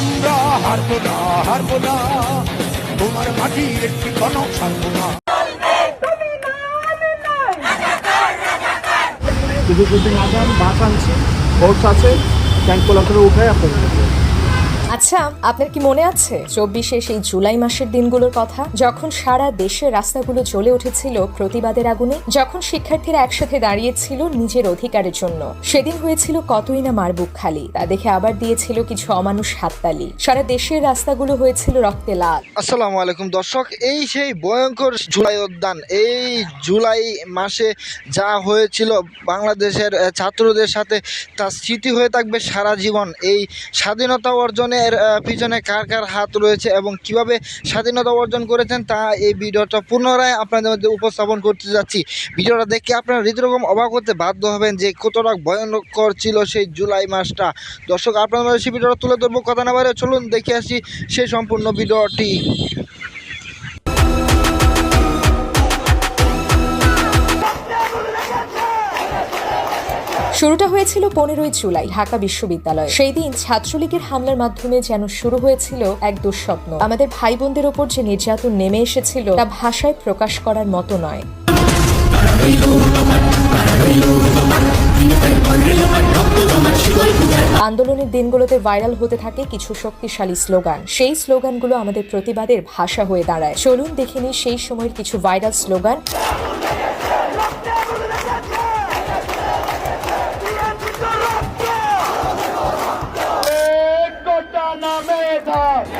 আমরা হারবো না হারবো না। তোমার মাটির একটি কনক ছাড়বো না। বাস আনছে ফোর্স আছে ট্যাঙ্ক করে উঠে আপনাদের। আচ্ছা আপনার কি মনে আছে? চব্বিশে সেই জুলাই মাসের দিনগুলোর কথা, যখন সারা দেশের রাস্তাগুলো জ্বলে উঠেছিল প্রতিবাদের আগুনে, যখন শিক্ষার্থীরা একসাথে দাঁড়িয়েছিল নিজের অধিকারের জন্য। সেদিন হয়েছিল কতই না মারবুক খালি, তা দেখে আবার দিয়েছিল কিছু অমানুষ হাততালি। সারা দেশের রাস্তাগুলো হয়েছিল রক্তে লাল। আসসালামু আলাইকুম দর্শক, এই সেই ভয়ঙ্কর জুলাই উদ্যান এই জুলাই মাসে যা হয়েছিল বাংলাদেশের ছাত্রদের সাথে, তার স্মৃতি হয়ে থাকবে সারা জীবন। এই স্বাধীনতা অর্জনের পিছনে কার কার হাত রয়েছে এবং কীভাবে স্বাধীনতা অর্জন করেছেন তা এই ভিডিওটা পুনরায় আপনাদের মধ্যে উপস্থাপন করতে যাচ্ছি। ভিডিওটা দেখে আপনারা হৃদরকম অবাক হতে বাধ্য হবেন যে কতটা ভয়ঙ্কর ছিল সেই জুলাই মাসটা। দর্শক, আপনাদের সেই ভিডিওটা তুলে ধরবো, কথা না বাইরে চলুন, দেখে আসি সেই সম্পূর্ণ ভিডিওটি। শুরুটা হয়েছিল পনেরোই জুলাই ঢাকা বিশ্ববিদ্যালয়ে। সেই দিন ছাত্রলীগের হামলার মাধ্যমে যেন শুরু হয়েছিল এক দুঃস্বপ্ন। আমাদের ভাই বোনদের ওপর যে নির্যাতন নেমে এসেছিল, তা ভাষায় প্রকাশ করার মতো নয়। আন্দোলনের দিনগুলোতে ভাইরাল হতে থাকে কিছু শক্তিশালী স্লোগান। সেই স্লোগানগুলো আমাদের প্রতিবাদের ভাষা হয়ে দাঁড়ায়। চলুন দেখে নিই সেই সময়ের কিছু ভাইরাল স্লোগান। mesa!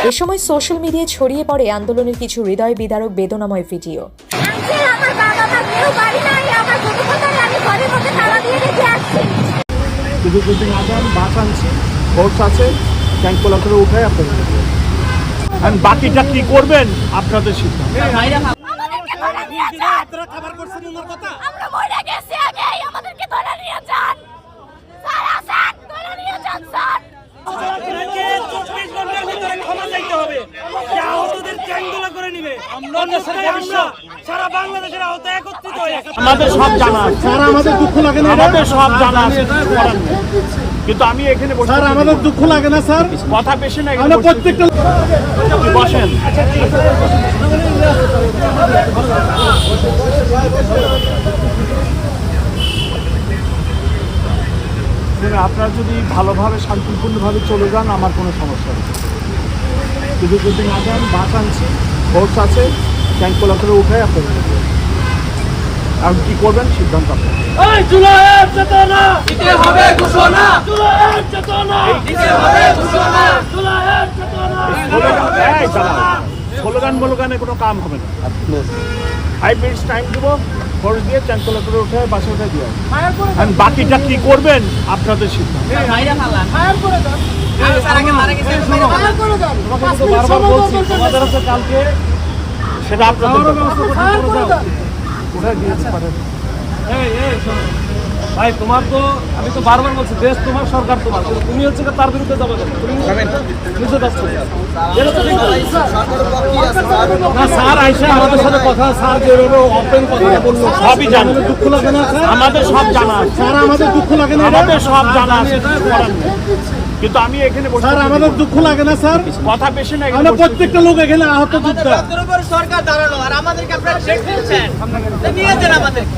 এ সময় সোশ্যাল মিডিয়ায় ছড়িয়ে পড়ে আন্দোলনের কিছু হৃদয় বিদারক বেদনাময় ভিডিও। বাস আনছি ফোর্স আছে ট্যাঙ্ক করে উঠে আপনাদের আর বাকিটা কি করবেন? আপনাদের সিদ্ধান্ত আমাদেরকে ধরে নিয়ে যান আমরা মরে গেছি আগেই আমাদেরকে ধরে নিয়ে যান স্যার আসেন ধরে নিয়ে যান স্যার আপনাকে চব্বিশ ঘণ্টার ভিতরে ক্ষমা চাইতে হবে যে আহতদের চ্যাংদোলা করে নিবে অন্যথায় আমরা সারা বাংলাদেশের আহত একত্রিত আমাদের সব জানা স্যার আমাদের দুঃখ লাগে না আমাদের সব জানা আছে। কিন্তু আমি এখানে বসে স্যার আমাদের দুঃখ লাগে না স্যার? কথা বেশি না আমরা প্রত্যেকটা বসেন। আপনারা যদি ভালোভাবে শান্তিপূর্ণভাবে চলে যান আমার কোনো সমস্যা নেই। যদি না যান বাস আনছি ফোর্স আছে ট্যাঙ্ক করে উঠে আপনি আর কি করবেন সিদ্ধান্ত আপনার এই জুলাইয়ের চেতনা! দিতে হবে ঘোষণা! জুলাইয়ের চেতনা! দিতে হবে ঘোষণা! জুলাইয়ের চেতনা! এই দাঁড়াও। স্লোগান বলোগানে কোনো কাম হবে না। ফাইভ মিনিটস টাইম দেবো। ফোর্স দিয়ে ট্যাঙ্ক করে উঠে বাসে উঠে দিয়ে আর বাকিটা কি করবেন? আপনাদের সিদ্ধান্ত। কালকে সেটা আপনাদের ভাই তোমার তো আমি তো বারবার বলছি দেশ তোমার সরকার তোমার। তুমি হচ্ছে কি তার বিরুদ্ধে যাবে? তুমি না। স্যার আইসা আমাদের সাথে কথা স্যার যেভাবে ওপেন কথা বলল সবই জানি। দুঃখ লাগে না স্যার? আমাদের সব জানা আছে। স্যার আমাদের দুঃখ লাগে না আমাদের সব জানা। কিন্তু আমি এখানে বসে স্যার আমাদের দুঃখ লাগে না স্যার? কথা বেশি না এখানে আমরা প্রত্যেকটা লোক এখানে আহত উপর সরকার দাঁড়ানো আর আমাদেরকে আপনারা নিয়ে যান আমাদেরকে।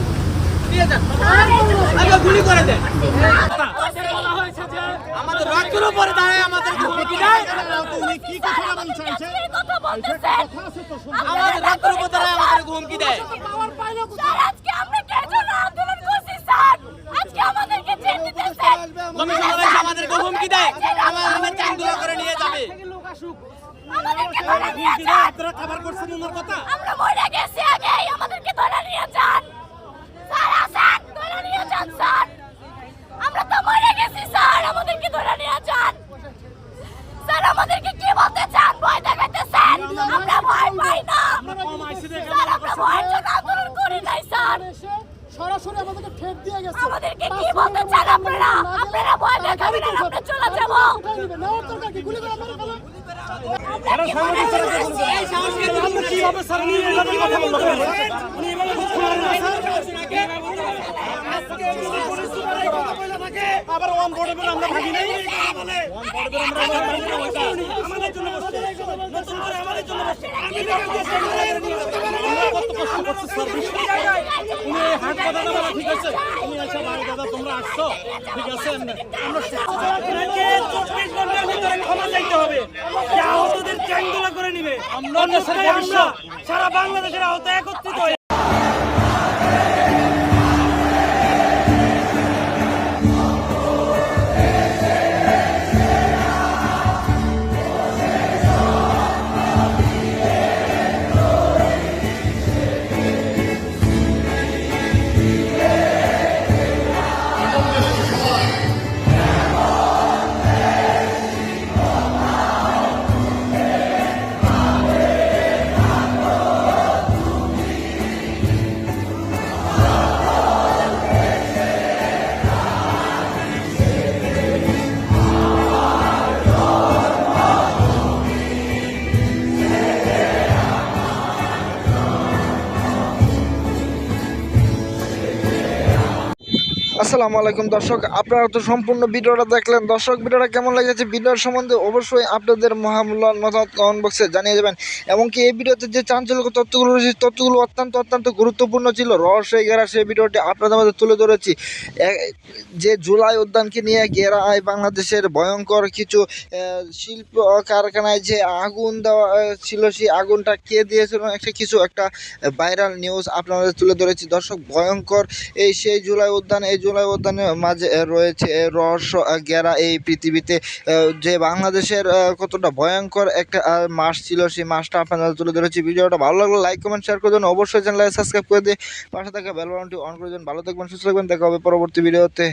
গুলি করে দেন আমাদের রক্তের উপরে দাঁড়ায় আমাদের হুমকি দেয় আমাদের রক্তের উপর দাঁড়ায় আমাদের হুমকি দেয়। আজকে আমরা কেন আন্দোলন করছি স্যার? আজকে আমাদেরকে হুমকি দেয়। আমাদের চাঙ্গুলো করে নিয়ে যাবে। আমাদেরকে ধরে নিয়ে যান। আপনারা খাবার করছেন ওনার কথা আমরা মরে গেছি আগেই আমাদেরকে ধরে নিয়ে যান স্যার আসেন ধরে নিয়ে যান স্যার আমরা তো মরে গেছি স্যার আমাদেরকে ধরে নিয়ে যান স্যার আমাদেরকে কি বলতে চান? ভয় দেখাইতেছেন? আমরা ভয় পাই না। স্যার আমরা ভয়ের জন্য আন্দোলন করি নাই স্যার। সরাসরি আমাদেরকে ঠেট দিয়ে গেছে। আমাদেরকে কি বলতে চান আপনারা? আপনারা ভয় দেখাবেন আর আমরা চলে যাব। নেওয়ার দরকার কি? গুলি করে মেরে ফেলো আমরা কি করতেছি? কীভাবে স্যার উনি এভাবে কথা বলল উনি এভাবে কথা বলল না, আবার ওয়ান বোর্ডে আমরা ভাগি নাই। বলে। আমাদের জন্য বসছে। নতুন করে আমাদের জন্য বসছে। আমি ঠিক আছে? আচ্ছা ভাই দাদা তোমরা আসছো? ঠিক আছে? আমরা আপনাকে চব্বিশ ঘণ্টার ভিতরে ক্ষমা চাইতে হবে। যে আহতদের চ্যাংদোলা করে নিবে। আমরা আমরা সারা বাংলাদেশের আহত একত্রিত হয়ে আসসালামু আলাইকুম দর্শক, আপনারা তো সম্পূর্ণ ভিডিওটা দেখলেন। দর্শক, ভিডিওটা কেমন লেগেছে ভিডিওর সম্বন্ধে অবশ্যই আপনাদের মহামূল্যায়ন মতামত কমেন্ট বক্সে জানিয়ে যাবেন এমনকি এই ভিডিওতে যে চাঞ্চল্যক তথ্যগুলো রয়েছে তথ্যগুলো অত্যন্ত অত্যন্ত গুরুত্বপূর্ণ ছিল। রহস্যই ঘেরা সেই ভিডিওটি, আপনাদের মধ্যে তুলে ধরেছি। যে জুলাই উদ্যানকে নিয়ে ঘেরা হয় বাংলাদেশের ভয়ঙ্কর কিছু শিল্প কারখানায় যে আগুন দেওয়া ছিল সেই আগুনটা কে দিয়েছিল একটা কিছু একটা ভাইরাল নিউজ আপনাদের তুলে ধরেছি। দর্শক, ভয়ঙ্কর এই সেই জুলাই উদ্যান, এই জুলাই উদ্যানের মাঝে রয়েছে রহস্য গেরা এই পৃথিবীতে। যে বাংলাদেশের কতটা ভয়ঙ্কর একটা মাস ছিল, সেই মাসটা আপনাদের তুলে ধরেছি ভিডিওটা ভালো লাগল লাইক কমেন্ট শেয়ার করে দেন। অবশ্যই চ্যানেলে সাবস্ক্রাইব করে দিয়ে পাশে থাকা বেল বাটনটি অন করে দেন। ভালো থাকবেন, সুস্থ থাকবেন। দেখা হবে পরবর্তী ভিডিওতে।